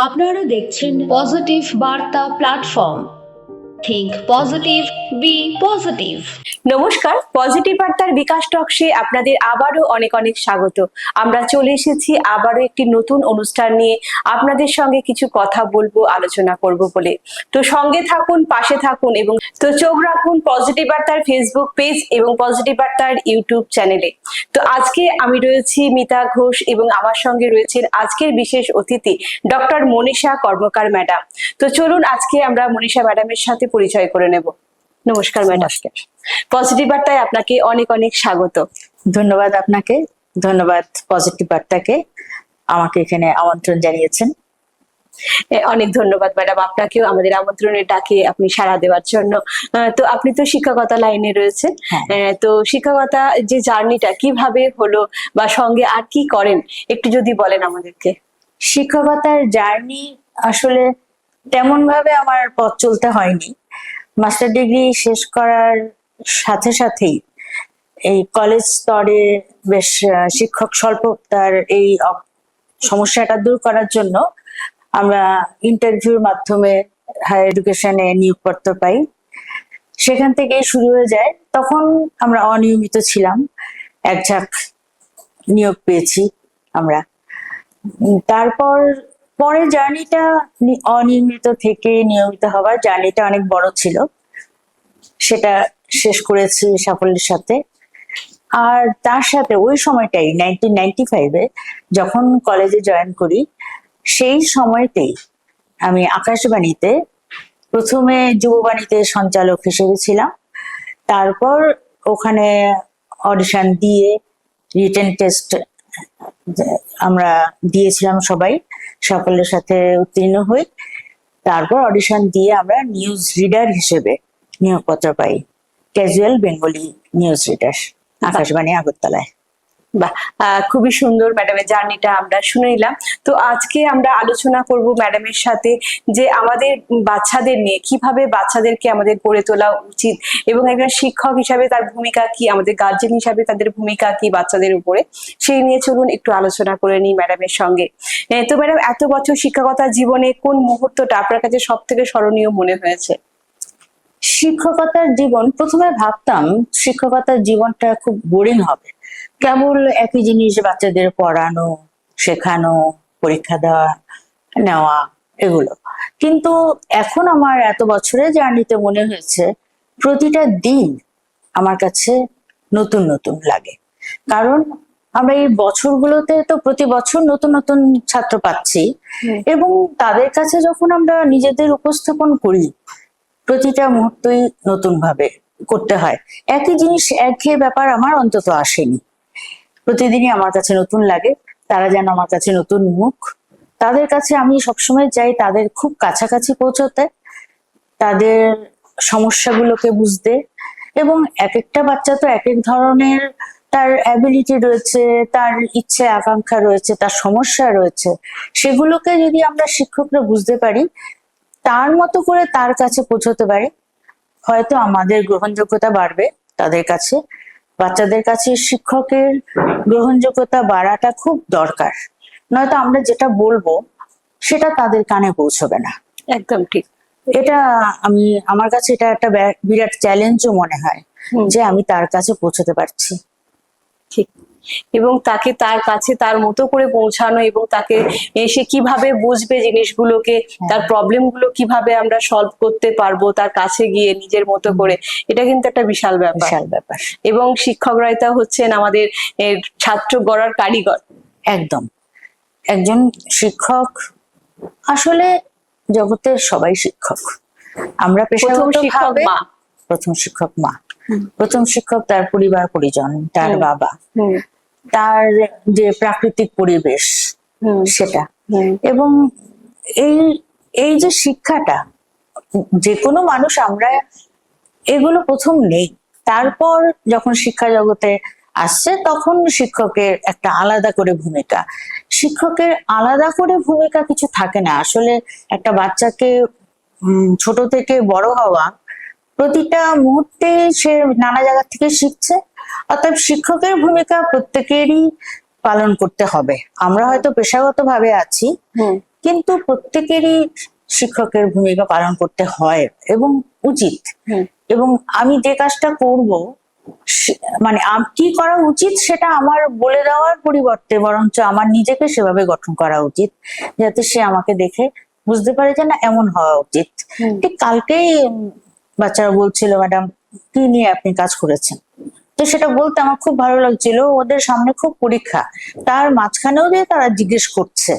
আপনারা দেখছেন positive Barta platform think positive be positive নমস্কার পজিটিভ বার্তার বিকাশ টকসে আপনাদের আবারও অনেক অনেক স্বাগত। আমরা চলে এসেছি আবারও একটি নতুন অনুষ্ঠান নিয়ে। আপনাদের সঙ্গে কিছু কথা বলব, আলোচনা করব বলে। তো সঙ্গে থাকুন, পাশে থাকুন এবং তো চোখ রাখুন পজিটিভ বার্তার ফেসবুক পেজ এবং পজিটিভ বার্তার ইউটিউব চ্যানেলে তো আজকে আমি রয়েছি মিতা ঘোষ এবং আমার সঙ্গে রয়েছেন আজকের বিশেষ অতিথি ডক্টর মনীষা কর্মকার ম্যাডাম। তো চলুন আজকে আমরা মনীষা ম্যাডামের সাথে পরিচয় করে নেব। নমস্কার ম্যাডাম। পজিটিভ বার্তায় আপনাকে অনেক অনেক স্বাগত। ধন্যবাদ আপনাকে ধন্যবাদ পজিটিভ বার্তাকে আমাকে এখানে আমন্ত্রণ জানিয়েছেন। অনেক ধন্যবাদ ম্যাডাম আপনাকেও আমাদের আমন্ত্রণে ডাকে আপনি সাড়া দেওয়ার জন্য। তো আপনি তো শিক্ষকতা লাইনে রয়েছেন। হ্যাঁ। তো শিক্ষকতা যে জার্নিটা কীভাবে হলো বা সঙ্গে আর কি করেন একটু যদি বলেন আমাদেরকে। শিক্ষকতার জার্নি আসলে তেমন ভাবে আমার পথ চলতে হয়নি। মাস্টার ডিগ্রি শেষ করার সাথে সাথেই এই কলেজ স্তরে বেশ শিক্ষক স্বল্পতার এই সমস্যাটা দূর করার জন্য আমরা ইন্টারভিউর মাধ্যমে হায়ার এডুকেশনে নিয়োগপত্র পাই। সেখান থেকে শুরু হয়ে যায়। তখন আমরা অনিয়মিত ছিলাম। এক ঝাঁক নিয়োগ পেয়েছি আমরা। তারপর পরে জার্নিটা অনিয়মিত থেকে নিয়মিত হওয়ার জার্নিটা অনেক বড় ছিল। সেটা শেষ করেছি সাফল্যের সাথে। আর তার সাথে ওই সময়টাই নাইনটিন নাইনটি ফাইভে যখন কলেজে জয়েন করি, সেই সময়তেই আমি আকাশবাণীতে প্রথমে যুববাণীতে সঞ্চালক হিসেবে ছিলাম। তারপর ওখানে অডিশন দিয়ে রিটেন টেস্ট আমরা দিয়েছিলাম সবাই। সাফল্যের সাথে উত্তীর্ণ হই। তারপর অডিশন দিয়ে আমরা নিউজ রিডার হিসেবে নিয়োগপত্র পাই। Casual Bengali news reader Akashvani আগরতলায়। বাহ খুবই সুন্দর ম্যাডামের জার্নিটা আমরা শুনে নিলাম। তো আজকে আমরা আলোচনা করব ম্যাডামের সাথে যে আমাদের বাচ্চাদের নিয়ে কীভাবে বাচ্চাদেরকে আমাদের গড়ে তোলা উচিত এবং একজন শিক্ষক হিসাবে তার ভূমিকা কি, আমাদের গার্জেন হিসাবে তাদের ভূমিকা কি বাচ্চাদের উপরে, সেই নিয়ে চলুন একটু আলোচনা করে নিই ম্যাডামের সঙ্গে। তো ম্যাডাম এত বছর শিক্ষকতা জীবনে কোন মুহূর্তটা আপনার কাছে সব থেকে স্মরণীয় মনে হয়েছে? শিক্ষকতার জীবন, প্রথমে ভাবতাম শিক্ষকতার জীবনটা খুব বোরিং হবে। কেবল একই জিনিস বাচ্চাদের পড়ানো শেখানো পরীক্ষা দেওয়া নেওয়া এগুলো। কিন্তু এখন আমার এত বছরে জার্নিতে মনে হয়েছে প্রতিটা দিন আমার কাছে নতুন নতুন লাগে। কারণ আমরা এই বছরগুলোতে তো প্রতি বছর নতুন নতুন ছাত্র পাচ্ছি এবং তাদের কাছে যখন আমরা নিজেদের উপস্থাপন করি প্রতিটা মুহূর্তই নতুন ভাবে করতে হয়। একই জিনিস একঘেয়ে ব্যাপার আমার অন্তত আসেনি। প্রতিদিনই আমার কাছে নতুন লাগে, তারা যেন আমার কাছে নতুন মুখ। তাদের কাছে আমি সবসময় চাই তাদের খুব কাছাকাছি পৌঁছতে, তাদের সমস্যাগুলোকে বুঝতে এবং এক একটা বাচ্চা তো এক এক ধরনের তার অ্যাবিলিটি রয়েছে, তার ইচ্ছে, আকাঙ্ক্ষা রয়েছে, তার সমস্যা রয়েছে। সেগুলোকে যদি আমরা শিক্ষকরা বুঝতে পারি, তার মতো করে তার কাছে পৌঁছতে পারি, হয়তো আমাদের গ্রহণযোগ্যতা বাড়বে তাদের কাছে। বাচ্চাদের কাছে শিক্ষকের গ্রহণযোগ্যতা বাড়াটা খুব দরকার। নয়তো আমরা যেটা বলব সেটা তাদের কানে পৌঁছবে না। একদম ঠিক। এটা আমি আমার কাছে এটা একটা বিরাট চ্যালেঞ্জও মনে হয় যে আমি তার কাছে পৌঁছতে পারছি। এবং তাকে তার কাছে তার মতো করে পৌঁছানো এবং তাকে এসে কীভাবে বুঝবে জিনিসগুলোকে তার প্রবলেমগুলো কীভাবে আমরা সলভ করতে পারব তার কাছে গিয়ে নিজের মতো করে এটা কিন্তু একটা বিশাল ব্যাপার। বিশাল ব্যাপার। এবং শিক্ষকরাই তা হচ্ছেন আমাদের ছাত্র গড়ার কারিগর। একদম। একজন শিক্ষক আসলে জগতের সবাই শিক্ষক। আমরা প্রথম পেশাগত শিক্ষক মা। প্রথম শিক্ষক মা। প্রথম শিক্ষক তার পরিবার পরিজন তার বাবা। তার যে প্রাকৃতিক পরিবেশ সেটা। এবং এই এই যে শিক্ষাটা যে কোনো মানুষ আমরা এগুলো প্রথম নেই। তারপর যখন শিক্ষা জগতে আসছে তখন শিক্ষকের একটা আলাদা করে ভূমিকা। শিক্ষকের আলাদা করে ভূমিকা কিছু থাকে না। আসলে একটা বাচ্চাকে ছোট থেকে বড় হওয়া প্রতিটা মুহূর্তে সে নানা জায়গা থেকে শিখছে। অর্থাৎ শিক্ষকের ভূমিকা প্রত্যেকেরই পালন করতে হবে। আমরা হয়তো পেশাগত ভাবে আছি কিন্তু প্রত্যেকেরই শিক্ষকের ভূমিকা পালন করতে হয় এবং উচিত। এবং আমি যে কাজটা করব মানে কি করা উচিত সেটা আমার বলে দেওয়ার পরিবর্তে বরঞ্চ আমার নিজেকে সেভাবে গঠন করা উচিত যাতে সে আমাকে দেখে বুঝতে পারে যে না এমন হওয়া উচিত। ঠিক কালকেই বাচ্চারা বলছিল ম্যাডাম কি নিয়ে আপনি কাজ করেছেন? তো সেটা বলতে আমার খুব ভালো লাগছিল। ওদের সামনে খুব পরীক্ষা। তার মাঝখানেও যে তারা জিজ্ঞেস করছে।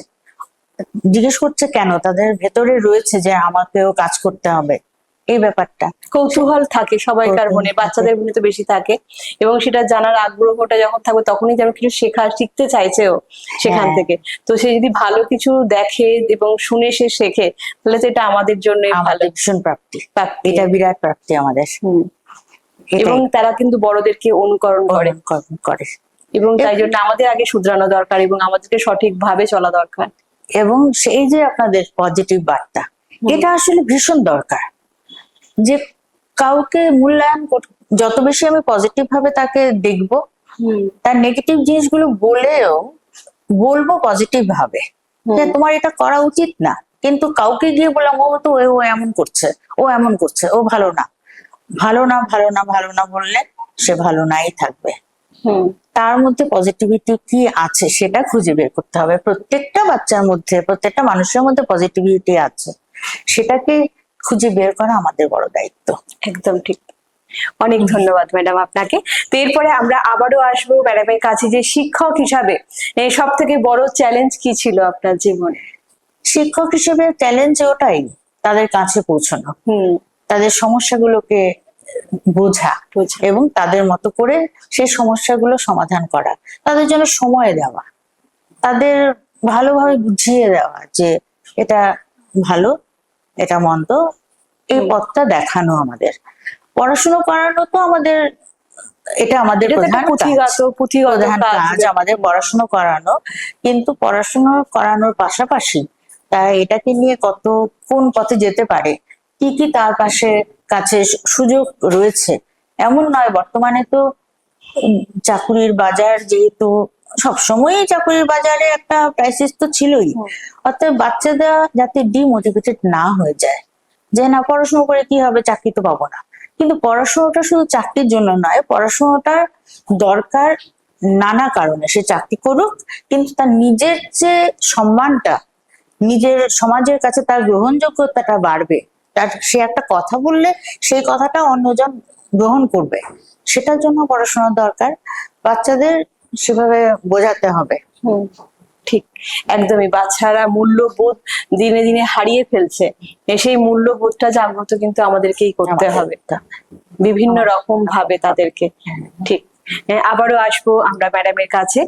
জিজ্ঞেস করছে কেন? তাদের ভেতরে রয়েছে যে আমাকেও কাজ করতে হবে। এই ব্যাপারটা। কৌতূহল থাকে সবাইকার মনে বাচ্চাদের মনে তো বেশি থাকে। এবং সেটা জানার আগ্রহটা যখন থাকবে তখনই যেন কিছু শেখা শিখতে চাইছেও সেখান হ্যাঁ। থেকে। তো সে যদি ভালো কিছু দেখে এবং শুনে সে শেখে তাহলে তো এটা আমাদের জন্য ভালো। ভীষণ প্রাপ্তি। প্রাপ্তি। এটা বিরাট প্রাপ্তি আমাদের। এবং তারা কিন্তু বড়দেরকে অনুকরণ করে। করে। এবং তাই জন্য আমাদের আগে শুধরানো দরকার এবং আমাদেরকে সঠিকভাবে চলা দরকার। এবং সেই যে আপনাদের পজিটিভ বার্তা এটা আসলে ভীষণ দরকার। যে কাউকে মূল্যায়ন যত বেশি আমি পজিটিভ ভাবে তাকে দেখব তার নেগেটিভ জিনিসগুলো বলেও বলব পজিটিভ ভাবে। যে তোমার এটা করা উচিত না। কিন্তু কাউকে গিয়ে বললাম ও তো ও এমন করছে ও এমন করছে ও ভালো না। ভালো না ভালো না ভালো না বললে সে ভালো নাই থাকবে। হুম। তার মধ্যে পজিটিভিটি কি আছে সেটা খুঁজে বের করতে হবে। প্রত্যেকটা বাচ্চার মধ্যে প্রত্যেকটা মানুষের মধ্যে পজিটিভিটি আছে। সেটাকে খুঁজে বের করা আমাদের বড় দায়িত্ব। একদম ঠিক। অনেক ধন্যবাদ ম্যাডাম আপনাকে। তো এরপরে আমরা আবারও আসব ম্যাডামের কাছে যে শিক্ষক হিসাবে সব থেকে বড় চ্যালেঞ্জ কি ছিল আপনার জীবনে? শিক্ষক হিসেবে চ্যালেঞ্জ ওটাই তাদের কাছে পৌঁছানো। হুম। তাদের সমস্যাগুলোকে বোঝা এবং তাদের মতো করে সেই সমস্যাগুলো সমাধান করা। তাদের জন্য সময় দেওয়া। তাদের ভালোভাবে বুঝিয়ে দেওয়া যে এটা ভালো এটা মন্দ এই পথটা দেখানো আমাদের। পড়াশুনো করানো তো আমাদের এটা আমাদের প্রধান কাজ। প্রধান আমাদের পড়াশুনো করানো। কিন্তু পড়াশুনো করানোর পাশাপাশি তারা এটাকে নিয়ে কত কোন পথে যেতে পারে? কি কি তার পাশে কাছে সুযোগ রয়েছে? এমন নয় বর্তমানে তো চাকুরির বাজার যেহেতু সবসময়ই চাকুরির বাজারে একটা ক্রাইসিস তো ছিলই। অর্থাৎ বাচ্চারা যাতে ডিমোটিভেটেড না হয়ে যায় যে না পড়াশোনা করে কি হবে চাকরি তো পাবো না। কিন্তু পড়াশোনাটা শুধু চাকরির জন্য নয় পড়াশোনাটার দরকার নানা কারণে। সে চাকরি করুক কিন্তু তার নিজের যে সম্মানটা নিজের সমাজের কাছে তার গ্রহণযোগ্যতাটা বাড়বে। তার সে একটা কথা বললে সেই কথাটা অন্যজন গ্রহণ করবে। সেটার জন্য পড়াশোনার দরকার। বাচ্চাদের সেভাবে বোঝাতে হবে। ঠিক একদমই। বাচ্চারা মূল্যবোধ দিনে দিনে হারিয়ে ফেলছে। সেই মূল্যবোধটা জাগ্রত কিন্তু আমাদেরকেই করতে হবে। বিভিন্ন রকম ভাবে তাদেরকে। ঠিক আবারও আসব আমরা ম্যাডামের কাছে।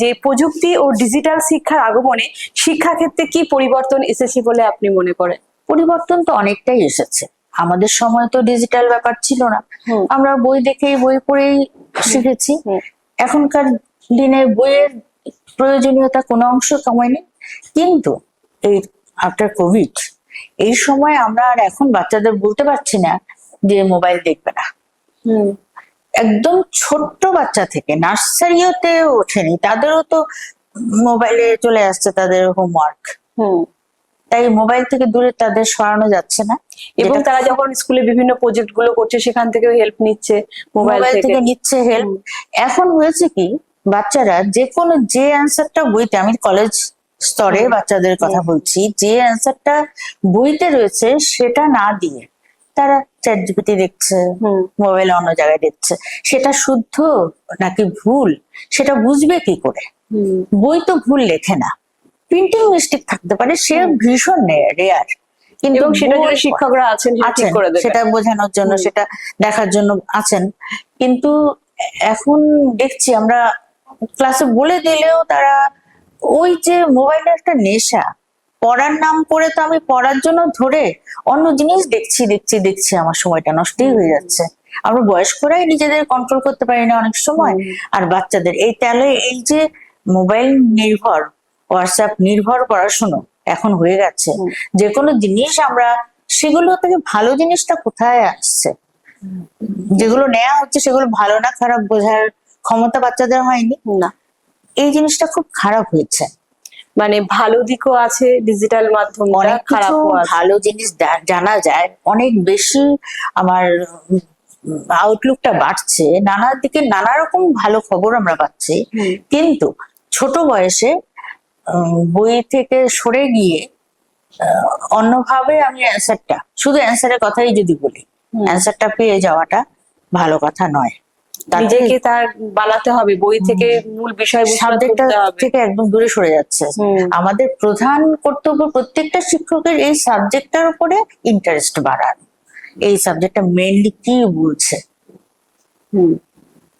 যে প্রযুক্তি ও ডিজিটাল শিক্ষার আগমনে শিক্ষাক্ষেত্রে কি পরিবর্তন এসেছে বলে আপনি মনে করেন? পরিবর্তন তো অনেকটাই এসেছে। আমাদের সময় তো ডিজিটাল ব্যাপার ছিল না। আমরা বই দেখেই বই পড়েই শিখেছি। এখনকার দিনে বইয়ের প্রয়োজনীয়তা কোনো অংশ কমেনি। কিন্তু এই আফটার কোভিড এই সময় আমরা আর এখন বাচ্চাদের বলতে পারছি না যে মোবাইল দেখবে না। একদম ছোট্ট বাচ্চা থেকে নার্সারিওতে ওঠেনি তাদেরও তো মোবাইলে চলে আসছে তাদের হোমওয়ার্ক হুম। তাই মোবাইল থেকে দূরে তাদের সরানো যাচ্ছে না। এবং তারা যখন স্কুলে বিভিন্ন প্রজেক্টগুলো করছে সেখান থেকেও হেল্প নিচ্ছে মোবাইল থেকে। নিচ্ছে হেল্প এখন হয়েছে কি বাচ্চারা যে কোনো যে অ্যান্সারটা বইতে আমি কলেজ স্তরে বাচ্চাদের কথা বলছি যে অ্যান্সারটা বইতে রয়েছে সেটা না দিয়ে তারা চ্যাট জিপিটি দেখছে মোবাইল অন্য জায়গায় দেখছে। সেটা শুদ্ধ নাকি ভুল সেটা বুঝবে কি করে? বই তো ভুল লেখে না। প্রিন্টিং মিস্টেক থাকতে পারে সে ভীষণ রেয়ার কিন্তু সেটা বই শিক্ষকরা আছেন আছেন করে সেটা বোঝানোর জন্য সেটা দেখার জন্য আছেন। কিন্তু এখন দেখছি আমরা ক্লাসে বলে দিলেও তারা ওই যে মোবাইলের একটা নেশা পড়ার নাম করে তো আমি পড়ার জন্য ধরে অন্য জিনিস দেখছি দেখছি দেখছি আমার সময়টা নষ্টই হয়ে যাচ্ছে। আমরা বয়স্করাই নিজেদের কন্ট্রোল করতে পারি না অনেক সময়। আর বাচ্চাদের এই তাহলে এই যে মোবাইল নির্ভর হোয়াটসঅ্যাপ নির্ভর পড়াশুনো এখন হয়ে গেছে। যে কোনো জিনিস আমরা সেগুলো থেকে ভালো জিনিসটা কোথায় আসছে? যেগুলো নেওয়া হচ্ছে সেগুলো ভালো না খারাপ বোঝার ক্ষমতা বাচ্চাদের হয়নি? না। এই জিনিসটা খুব খারাপ হয়েছে। মানে ভালো দিকও আছে ডিজিটাল মাধ্যমটা অনেক কিছু আছে। ভালো জিনিস জানা যায়। অনেক বেশি আমার আউটলুকটা বাড়ছে। নানা দিকে নানা রকম ভালো খবর আমরা পাচ্ছি। কিন্তু ছোট বয়সে বই থেকে সরে গিয়ে অন্যভাবে আমি অ্যান্সারটা শুধু অ্যান্সারের কথাই যদি বলি। অ্যান্সারটা পেয়ে যাওয়াটা ভালো কথা নয়। নিজেকে তার বানাতে হবে বই থেকে মূল বিষয় সাবজেক্টটা থেকে একদম দূরে সরে যাচ্ছে। আমাদের প্রধান কর্তব্য প্রত্যেকটা শিক্ষকের এই সাবজেক্টটার উপরে ইন্টারেস্ট বাড়ানো। এই সাবজেক্টটা মেইনলি কি বলছে?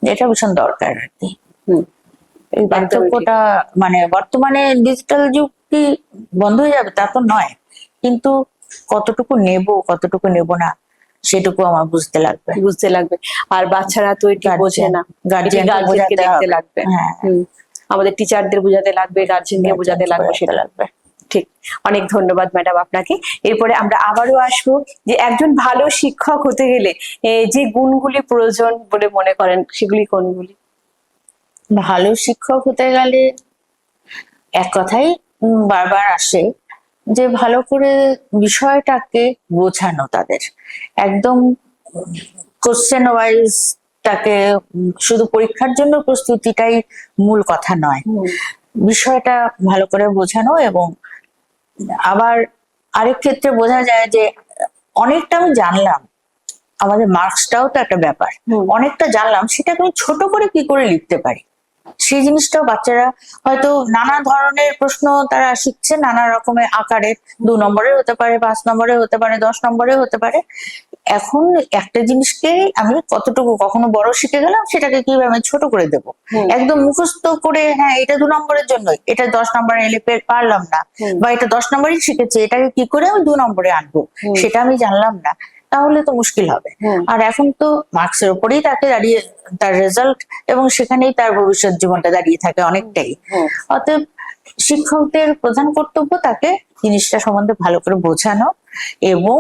এটা ভীষণ দরকার আর কি। হুম। এই পার্থক্যটা মানে বর্তমানে ডিজিটাল যুগ কি বন্ধ হয়ে যাবে তা তো নয়। কিন্তু কতটুকু নেব কতটুকু নেব না সেটুকু আমার বুঝতে লাগবে। বুঝতে লাগবে। আর বাচ্চারা তো এটি বোঝে না। গার্জিয়ান এটি দেখতে লাগবে। হ্যাঁ। আমাদের টিচারদের বোঝাতে লাগবে গার্জেনকে বোঝাতে লাগবে। সেটা লাগবে। ঠিক। অনেক ধন্যবাদ ম্যাডাম আপনাকে। এরপরে আমরা আবারও আসব যে একজন ভালো শিক্ষক হতে গেলে যে গুণগুলি প্রয়োজন বলে মনে করেন সেগুলি কোনগুলি? ভালো শিক্ষক হতে গেলে এক কথাই বারবার আসে যে ভালো করে বিষয়টাকে বোঝানো তাদের। একদম কোশ্চেন ওয়াইজ তাকে শুধু পরীক্ষার জন্য প্রস্তুতিটাই মূল কথা নয়। বিষয়টা ভালো করে বোঝানো এবং আবার আরেক ক্ষেত্রে বোঝা যায় যে অনেকটা আমি জানলাম আমাদের মার্কসটাও তো একটা ব্যাপার। অনেকটা জানলাম সেটাকে আমি ছোট করে কি করে লিখতে পারি? সেই জিনিসটাও বাচ্চারা হয়তো নানা ধরনের প্রশ্ন তারা শিখছে নানা রকমের আকারের। দু নম্বরের হতে পারে পাঁচ নম্বরের হতে পারে দশ নম্বরের হতে পারে। এখন একটা জিনিসকে আমি কতটুকু কখনো বড় শিখে গেলাম সেটাকে কীভাবে আমি ছোট করে দেব? একদম মুখস্থ করে হ্যাঁ এটা দু নম্বরের জন্য এটা দশ নম্বরে এলে পারলাম না বা এটা দশ নম্বরই শিখেছে এটাকে কি করে আমি দু নম্বরে আনব? সেটা আমি জানলাম না। তাহলে তো মুশকিল হবে। আর এখন তো মার্কসের উপরেই তাকে দাঁড়িয়ে তার রেজাল্ট এবং সেখানেই তার ভবিষ্যৎ জীবনটা দাঁড়িয়ে থাকে অনেকটাই। অতএব শিক্ষকদের প্রধান কর্তব্য তাকে জিনিসটা সম্বন্ধে ভালো করে বোঝানো এবং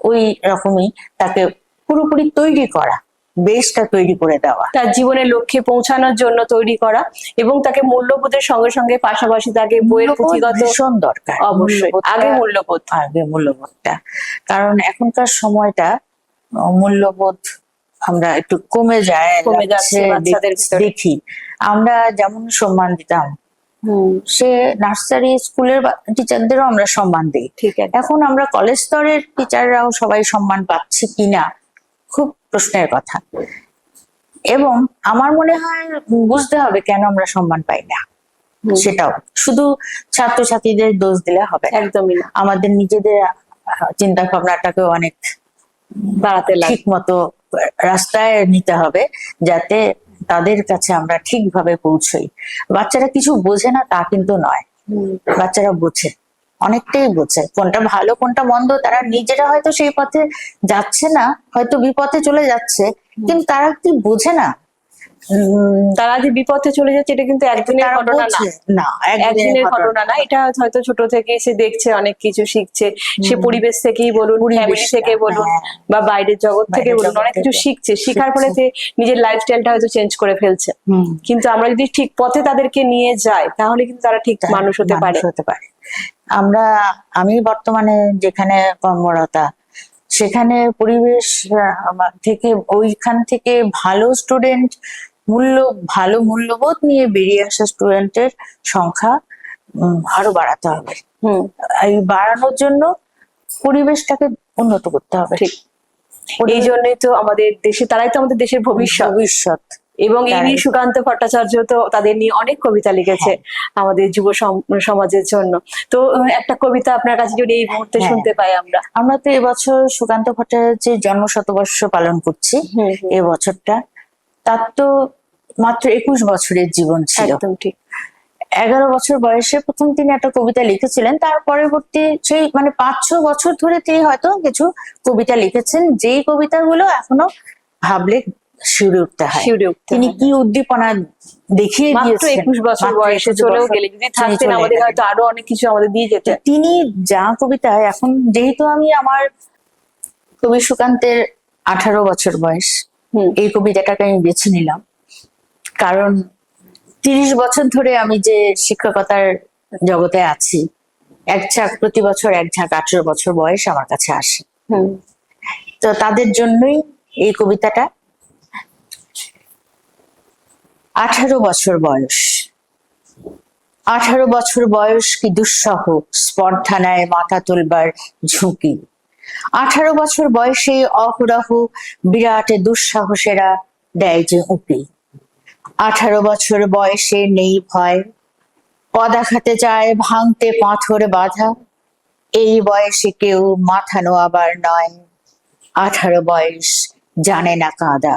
ওই রকমই তাকে পুরোপুরি তৈরি করা। বেসটা তৈরি করে দেওয়া। তার জীবনের লক্ষ্যে পৌঁছানোর জন্য তৈরি করা এবং তাকে মূল্যবোধের সঙ্গে সঙ্গে পাশাপাশি তাকে বইয়ের পুঁথিগত ভীষণ দরকার। অবশ্যই আগে মূল্যবোধ। আগে মূল্যবোধটা। কারণ এখনকার সময়টা মূল্যবোধ আমরা একটু কমে যায় কমে যাচ্ছে বাচ্চাদের দেখি আমরা যেমন সম্মান দিতাম সে নার্সারি স্কুলের টিচারদেরও আমরা সম্মান দিই। ঠিক আছে এখন আমরা কলেজ স্তরের টিচাররাও সবাই সম্মান পাচ্ছি কিনা খুব প্রশ্নের কথা। এবং আমার মনে হয় বুঝতে হবে কেন আমরা সম্মান পাই না। সেটাও। শুধু ছাত্রছাত্রীদের দোষ দিলে হবে একদমই না। আমাদের নিজেদের চিন্তা ভাবনাটাকে অনেক বাড়াতে ঠিক মতো রাস্তায় নিতে হবে যাতে তাদের কাছে আমরা ঠিকভাবে পৌঁছই। বাচ্চারা কিছু বোঝে না তা কিন্তু নয়। বাচ্চারা বোঝে। অনেকটাই বোঝে। কোনটা ভালো কোনটা মন্দ তারা নিজেরা হয়তো সেই পথে যাচ্ছে না হয়তো বিপথে চলে যাচ্ছে কিন্তু তারা কি বোঝে না। তারা যে বিপথে চলে যাচ্ছে এটা কিন্তু একদিনের ঘটনা না। একদিনের ঘটনা। না। এটা হয়তো ছোট থেকে সে দেখছে অনেক কিছু শিখছে। সে পরিবেশ থেকেই বলুন ফ্যামিলি থেকে বলুন। বা বাইরের জগৎ থেকে বলুন অনেক কিছু শিখছে। শিখার ফলে সে নিজের লাইফস্টাইলটা হয়তো চেঞ্জ করে ফেলছে। কিন্তু আমরা যদি ঠিক পথে তাদেরকে নিয়ে যাই তাহলে কিন্তু তারা ঠিক মানুষ হতে পারে। হতে পারে। আমরা আমি বর্তমানে যেখানে কর্মরতা সেখানে পরিবেশ থেকে ওইখান থেকে ভালো স্টুডেন্ট মূল্য ভালো মূল্যবোধ নিয়ে বেরিয়ে আসা স্টুডেন্টের সংখ্যা আরও বাড়াতে হবে। হুম। এই বাড়ানোর জন্য পরিবেশটাকে উন্নত করতে হবে। ঠিক। এই জন্যই তো আমাদের দেশে তারাই তো আমাদের দেশের ভবিষ্যৎ। ভবিষ্যৎ। এবং এই নিয়ে সুকান্ত ভট্টাচার্য তো তাদের নিয়ে অনেক কবিতা লিখেছে হ্যাঁ। আমাদের যুব সম- সমাজের জন্য তো একটা কবিতা আপনার কাছে যদি এই মুহূর্তে হ্যাঁ। শুনতে পাই আমরা আমরা তো এবছর সুকান্ত ভট্টাচার্যের জন্ম শতবর্ষ পালন করছি। এ বছরটা তার তো মাত্র একুশ বছরের জীবন ছিল একদম ঠিক এগারো বছর বয়সে প্রথম তিনি একটা কবিতা লিখেছিলেন তার পরবর্তী সেই মানে পাঁচ ছ বছর ধরে তিনি হয়তো কিছু কবিতা লিখেছেন যেই কবিতাগুলো এখনও ভাবলে শিউরে উঠতে হয়। তিনি কি উদ্দীপনা দেখিয়ে দিয়েছেন? একুশ বছর বয়সে চলেও গেলে যদি থাকতেন আমাদের হয়তো আরও অনেক কিছু আমাদের দিয়ে যেতেন। তিনি যা কবিতায় এখন যেহেতু আমি আমার কবি সুকান্তের আঠারো বছর বয়স এই কবিতাটাকে আমি বেছে নিলাম। কারণ তিরিশ বছর ধরে আমি যে শিক্ষকতার জগতে আছি এক ঝাঁক প্রতি বছর এক ঝাঁক আঠেরো বছর বয়স আমার কাছে আসে। তো তাদের জন্যই এই কবিতাটা আঠারো বছর বয়স। আঠারো বছর বয়স কি দুঃসহ স্পর্ধা নেয় মাথা তুলবার ঝুঁকি। আঠারো বছর বয়সে অহরহ বিরাট দুঃসাহসেরা দেয় যে উঁকি আঠারো বছর বয়সে নেই ভয়। পদাঘাতে যায় ভাঙতে পাথর বাধা। এই বয়সে কেউ মাথা নোয়াবার নয়। আঠারো বয়স জানে না কাঁদা।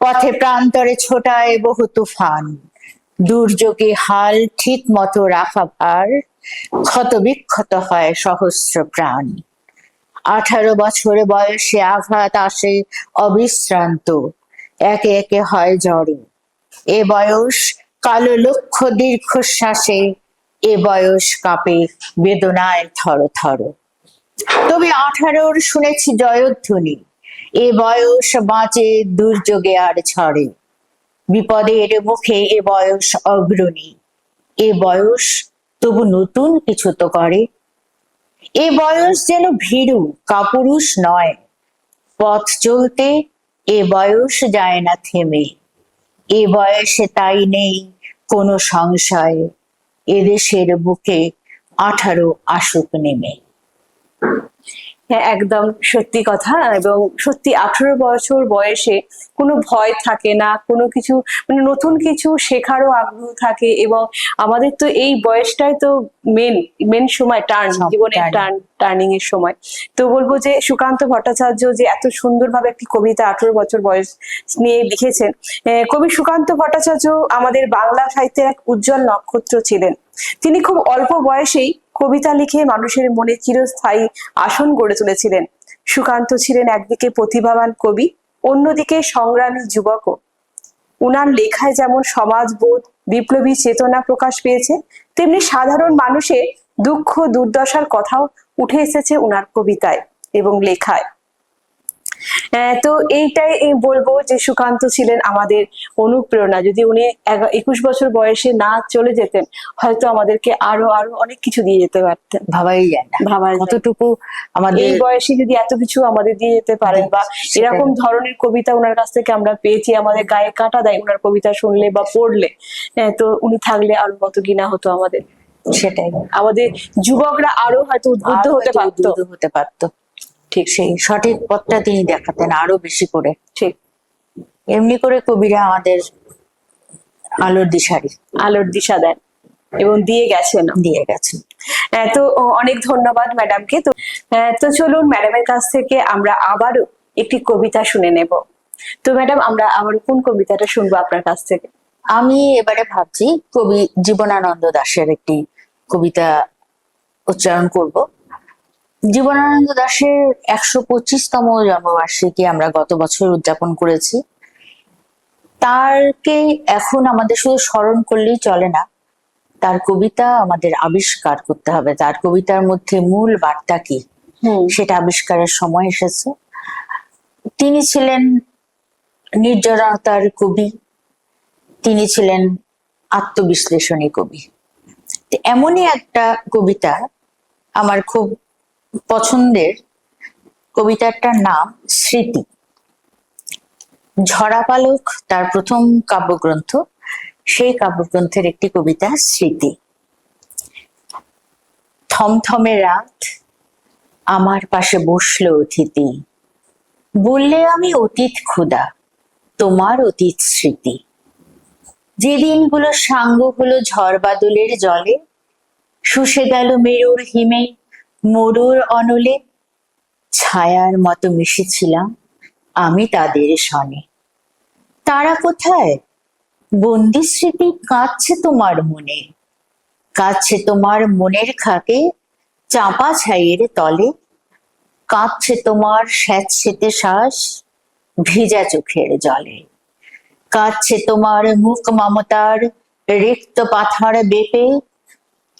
পথে প্রান্তরে ছোটায় বহু তুফান। দুর্যোগে হাল ঠিক মতো রাখা ভার ক্ষত বিক্ষত হয় সহস্র প্রাণ। আঠারো বছর বয়সে আঘাত আসে অবিশ্রান্ত। একে একে হয় জড়ে এ বয়স কালো লক্ষ্য দীর্ঘশ্বাসে, এ বয়স কাঁপে বেদনায় থর থর তবে আঠারোর শুনেছি জয়ধ্বনি। এ বয়স বাঁচে, দুর্যোগে আর ছড়ে বিপদের মুখে এ বয়স অগ্রণী। এ বয়স তবু নতুন কিছু তো করে। এ বয়স যেন ভীরু, কাপুরুষ নয়। পথ চলতে এ বয়স যায় না থেমে। এ বয়সে তাই নেই কোনো সংশয়। এদেশের বুকে আঠারো আসুক নেমে। হ্যাঁ একদম সত্যি কথা। এবং সত্যি আঠেরো বছর বয়সে কোনো ভয় থাকে না কোনো কিছু মানে নতুন কিছু শেখারও আগ্রহ থাকে এবং আমাদের তো এই বয়সটাই তো মেন মেন সময় টার্ন জীবনের টার্ন টার্নিং এর সময়। তো বলব যে সুকান্ত ভট্টাচার্য যে এত সুন্দরভাবে একটি কবিতা আঠেরো বছর বয়স নিয়ে লিখেছেন কবি সুকান্ত ভট্টাচার্য আমাদের বাংলা সাহিত্যের এক উজ্জ্বল নক্ষত্র ছিলেন। তিনি খুব অল্প বয়সেই কবিতা লিখে মানুষের মনে চিরস্থায়ী আসন গড়ে তুলেছিলেন। সুকান্ত ছিলেন একদিকে প্রতিভাবান কবি, অন্যদিকে সংগ্রামী যুবকও। উনার লেখায় যেমন সমাজবোধ, বিপ্লবী চেতনা প্রকাশ পেয়েছে, তেমনি সাধারণ মানুষের দুঃখ দুর্দশার কথাও উঠে এসেছে উনার কবিতায় এবং লেখায়। তো এইটাই বলব যে সুকান্ত ছিলেন আমাদের অনুপ্রেরণা। যদি উনি একুশ বছর বয়সে না চলে যেতেন হয়তো আমাদেরকে আরও আরও অনেক কিছু দিয়ে যেতে পারতেন। ভাবাই যায় না। ভাবা কতটুকু আমাদের এই বয়সে যদি এত কিছু আমাদের দিয়ে যেতে পারেন বা এরকম ধরনের কবিতা ওনার কাছ থেকে আমরা পেয়েছি আমাদের গায়ে কাটা দেয় ওনার কবিতা শুনলে বা পড়লে হ্যাঁ, তো উনি থাকলে আরও কত কিনা হতো আমাদের। সেটাই। আমাদের যুবকরা আরও হয়তো উদ্বুদ্ধ হতে পারতো। হতে পারতো। ঠিক সেই সঠিক পথটা তিনি দেখাতেন আরও বেশি করে। ঠিক। এমনি করে কবিরা আমাদের আলোর দিশারি। আলোর দিশা দেন এবং দিয়ে গেছেন। দিয়ে গেছেন। তো অনেক ধন্যবাদ ম্যাডামকে। তো তো চলুন ম্যাডামের কাছ থেকে আমরা আবারও একটি কবিতা শুনে নেব। তো ম্যাডাম আমরা আবার কোন কবিতাটা শুনব আপনার কাছ থেকে? আমি এবারে ভাবছি কবি জীবনানন্দ দাশের একটি কবিতা উচ্চারণ করব। জীবনানন্দ দাশের একশো পঁচিশতম জন্মবার্ষিকী আমরা গত বছর উদযাপন করেছি। তারকে এখন আমাদের শুধু স্মরণ করলেই চলে না তার কবিতা আমাদের আবিষ্কার করতে হবে। তার কবিতার মধ্যে মূল বার্তা কি? সেটা আবিষ্কারের সময় এসেছে। তিনি ছিলেন নির্জনতার কবি তিনি ছিলেন আত্মবিশ্লেষণী কবি। তো এমনই একটা কবিতা আমার খুব পছন্দের কবিতাটার নাম স্মৃতি। ঝরাপালক তার প্রথম কাব্যগ্রন্থ, সেই কাব্যগ্রন্থের একটি কবিতা স্মৃতি। থমথমে রাত আমার পাশে বসল অতিথি। বললে আমি অতীত ক্ষুদা তোমার অতীত স্মৃতি। যে দিনগুলো সাঙ্গ হলো ঝড় বাদলের জলে, শুষে গেল মেরুর হিমে মরুর অনলে ছায়ার মতো মিশেছিলাম আমি তাদের সনে। তারা কোথায়? বন্দি স্মৃতি কাঁদছে তোমার মনে। কাছে তোমার মনের খাকে, চাপা ছাইয়ের তলে। কাঁপছে তোমার স্যাঁতসেতে শ্বাস ভিজা চোখের জলে। কাঁদছে তোমার মুখ মমতার রিক্ত পাথার বেপে।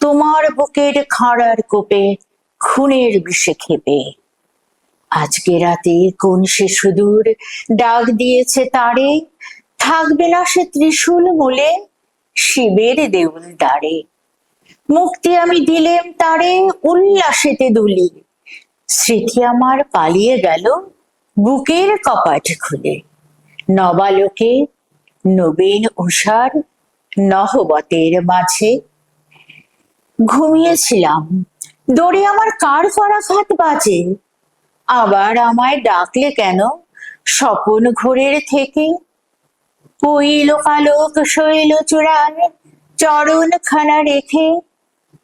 তোমার বুকের খাড়ার কোপে খুনের বিষে খেপে। আজকে রাতে কোন সে সুদূর ডাক দিয়েছে তারে? থাকবে না সে ত্রিশূল মূলে শিবের দেউল দ্বারে। মুক্তি আমি দিলেম তারে উল্লাসেতে দুলি। স্মৃতি আমার পালিয়ে গেল বুকের কপাট খুলে। নবালোকে নবীন উষার নহবতের মাঝে ঘুমিয়েছিলাম। দড়ি আমার কার করাঘাত বাজে? আবার আমায় ডাকলে কেন? স্বপন ঘোরের থেকে? পইল কালোক শৈল চূড়ায় চরণ খানা রেখে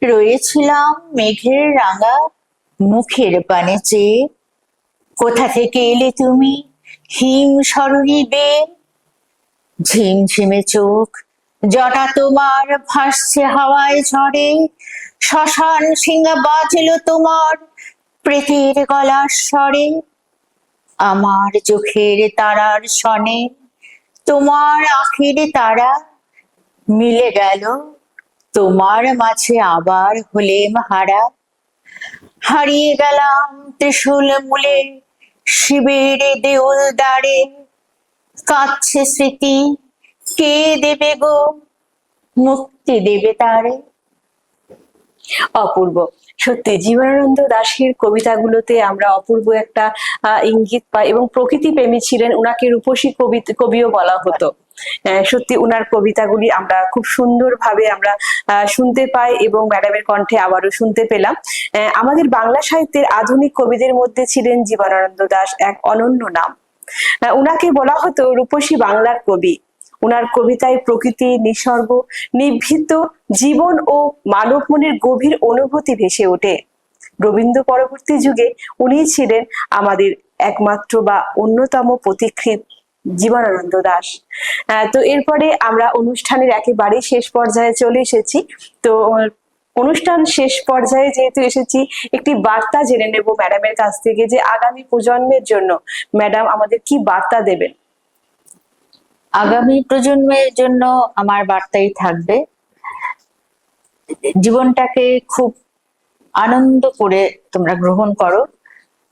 রয়েছিলাম মেঘের রাঙা মুখের পানে চেয়ে। কোথা থেকে এলে তুমি হিম সরণি বে ঝিমঝিমে চোখ জটা তোমার ভাসছে হাওয়ায় ঝড়ে, শ্মশান সিংহা বাজলো তোমার প্রেতের গলার স্বরে। আমার চোখের তারার সনে তোমার আখের তারা মিলে গেল, তোমার মাঝে আবার হলেম হারা। হারিয়ে গেলাম ত্রিশূল মূলে, শিবের দেউল দ্বারে, কাঁদছে স্মৃতি কে দেবে গো? মুক্তি দেবে তারে? অপূর্ব। সত্যি, জীবনানন্দ দাশের কবিতাগুলোতে আমরা অপূর্ব একটা ইঙ্গিত পাই এবং প্রকৃতি প্রেমী ছিলেন, উনাকে রূপসী কবি, কবিও বলা হতো। সত্যি, উনার কবিতাগুলি আমরা খুব সুন্দরভাবে আমরা শুনতে পাই এবং ম্যাডামের কণ্ঠে আবারও শুনতে পেলাম। আমাদের বাংলা সাহিত্যের আধুনিক কবিদের মধ্যে ছিলেন জীবনানন্দ দাশ এক অনন্য নাম। উনাকে বলা হতো রূপসী বাংলার কবি। উনার কবিতায় প্রকৃতি, নিসর্গ নিভৃত জীবন ও মানব মনের গভীর অনুভূতি ভেসে ওঠে। রবীন্দ্র পরবর্তী যুগে উনি ছিলেন আমাদের একমাত্র বা অন্যতম পথিকৃৎ জীবনানন্দ দাস। তো এরপরে আমরা অনুষ্ঠানের একেবারে শেষ পর্যায়ে চলে এসেছি। তো অনুষ্ঠান শেষ পর্যায়ে যেহেতু এসেছি, একটি বার্তা জেনে নেব ম্যাডামের কাছ থেকে যে আগামী প্রজন্মের জন্য ম্যাডাম আমাদের কি বার্তা দেবেন। আগামী প্রজন্মের জন্য আমার বার্তাই থাকবে। জীবনটাকে খুব আনন্দ করে তোমরা গ্রহণ করো।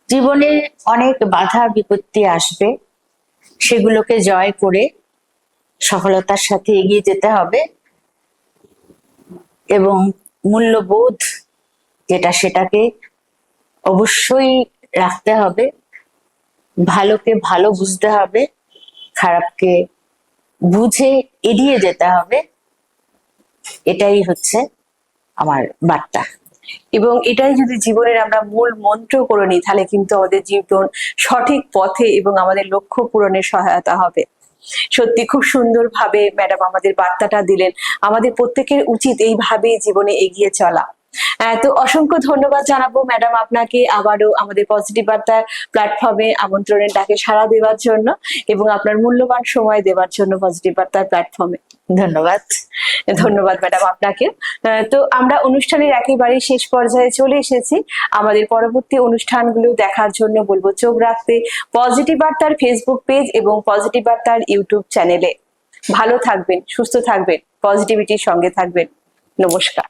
জীবনে অনেক বাধা, বিপত্তি আসবে। সেগুলোকে জয় করে সফলতার সাথে এগিয়ে যেতে হবে এবং মূল্যবোধ যেটা সেটাকে অবশ্যই রাখতে হবে। ভালোকে ভালো বুঝতে হবে, খারাপকে বুঝে এড়িয়ে যেতে হবে। এটাই হচ্ছে আমার বার্তা। এবং এটাই যদি জীবনের আমরা মূল মন্ত্র করে নিই, তাহলে কিন্তু আমাদের জীবন সঠিক পথে এবং আমাদের লক্ষ্য পূরণে সহায়তা হবে। সত্যি খুব সুন্দরভাবে ম্যাডাম আমাদের বার্তাটা দিলেন। আমাদের প্রত্যেকের উচিত এইভাবে জীবনে এগিয়ে চলা। তো অসংখ্য ধন্যবাদ জানাব ম্যাডাম আপনাকে আবারও আমাদের পজিটিভ বার্তার প্ল্যাটফর্মে আমন্ত্রণের ডাকে সাড়া দেওয়ার জন্য এবং আপনার মূল্যবান সময় দেওয়ার জন্য পজিটিভ বার্তার প্ল্যাটফর্মে ধন্যবাদ। ধন্যবাদ ম্যাডাম আপনাকে তো আমরা অনুষ্ঠানের একেবারে শেষ পর্যায়ে চলে এসেছি। আমাদের পরবর্তী অনুষ্ঠানগুলো দেখার জন্য বলব চোখ রাখতে পজিটিভ বার্তার ফেসবুক পেজ এবং পজিটিভ বার্তার ইউটিউব চ্যানেলে ভালো থাকবেন, সুস্থ থাকবেন পজিটিভিটির সঙ্গে থাকবেন। নমস্কার।